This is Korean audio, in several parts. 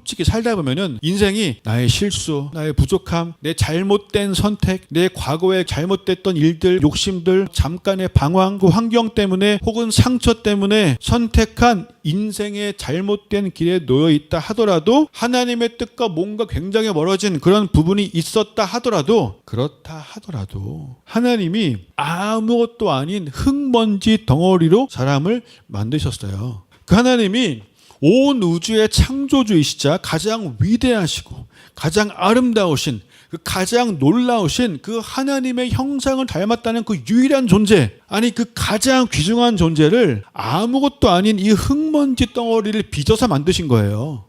솔직히 살다 보면은 인생이 나의 실수, 나의 부족함, 내 잘못된 선택, 내 과거에 잘못됐던 일들, 욕심들, 잠깐의 방황, 그 환경 때문에 혹은 상처 때문에 선택한 인생의 잘못된 길에 놓여 있다 하더라도 하나님의 뜻과 뭔가 굉장히 멀어진 그런 부분이 있었다 하더라도 그렇다 하더라도 하나님이 아무것도 아닌 흙먼지 덩어리로 사람을 만드셨어요. 그 하나님이 온 우주의 창조주이시자 가장 위대하시고 가장 아름다우신 그 가장 놀라우신 그 하나님의 형상을 닮았다는 그 유일한 존재 아니 그 가장 귀중한 존재를 아무것도 아닌 이 흙먼지 덩어리를 빚어서 만드신 거예요.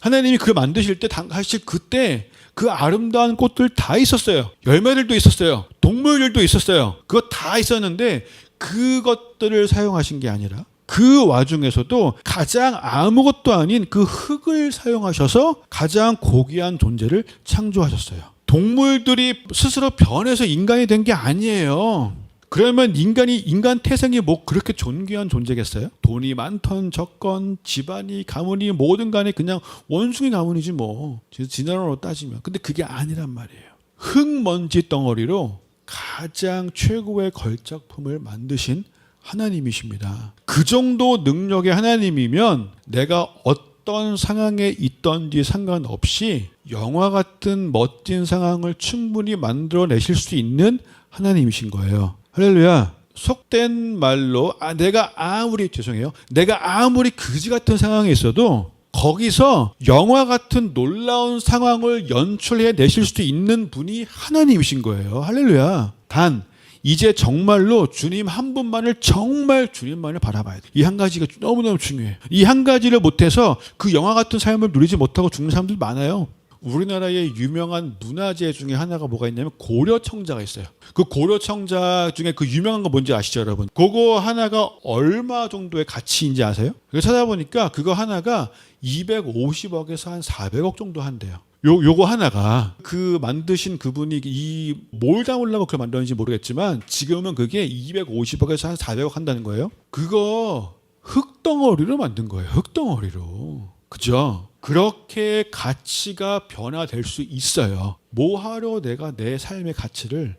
하나님이 그 만드실 때 당- 사실 그때 그 아름다운 꽃들 다 있었어요. 열매들도 있었어요. 동물들도 있었어요. 그거 다 있었는데 그것들을 사용하신 게 아니라 그 와중에서도 가장 아무것도 아닌 그 흙을 사용하셔서 가장 고귀한 존재를 창조하셨어요. 동물들이 스스로 변해서 인간이 된 게 아니에요. 그러면 인간이 인간 태생이 뭐 그렇게 존귀한 존재겠어요? 돈이 많던 적건 집안이 가문이 뭐든 간에 그냥 원숭이 가문이지 뭐 진화론으로 따지면 근데 그게 아니란 말이에요. 흙먼지 덩어리로 가장 최고의 걸작품을 만드신 하나님이십니다. 그 정도 능력의 하나님이면 내가 어떤 상황에 있던지 상관없이 영화 같은 멋진 상황을 충분히 만들어내실 수 있는 하나님이신 거예요. 할렐루야. 속된 말로 아 내가 아무리 죄송해요. 내가 아무리 그지 같은 상황에 있어도 거기서 영화 같은 놀라운 상황을 연출해 내실 수 있는 분이 하나님이신 거예요. 할렐루야. 단 이제 정말로 주님 한 분만을 정말 주님만을 바라봐야 돼. 이 한 가지가 너무너무 중요해. 이 한 가지를 못해서 그 영화 같은 삶을 누리지 못하고 죽는 사람들 많아요. 우리나라의 유명한 문화재 중에 하나가 뭐가 있냐면 고려청자가 있어요. 그 고려청자 중에 그 유명한 거 뭔지 아시죠, 여러분? 그거 하나가 얼마 정도의 가치인지 아세요? 찾아보니까 그거 하나가 250억에서 한 400억 정도 한대요. 요 요거 하나가 그 만드신 그분이 이 뭘 담으려고 그걸 만들었는지 모르겠지만 지금은 그게 250억에서 한 400억 한다는 거예요. 그거 흙덩어리로 만든 거예요. 흙덩어리로. 그죠? 그렇게 가치가 변화될 수 있어요. 뭐 하러 내가 내 삶의 가치를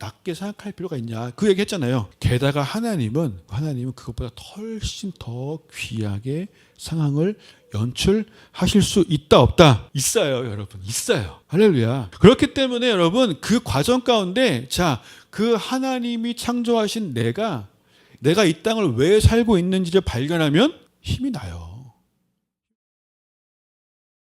낮게 생각할 필요가 있냐? 그 얘기 했잖아요. 게다가 하나님은 하나님은 그것보다 훨씬 더 귀하게 상황을 연출하실 수 있다 없다? 있어요 여러분. 있어요. 할렐루야. 그렇기 때문에 여러분 그 과정 가운데 자 그 하나님이 창조하신 내가 내가 이 땅을 왜 살고 있는지를 발견하면 힘이 나요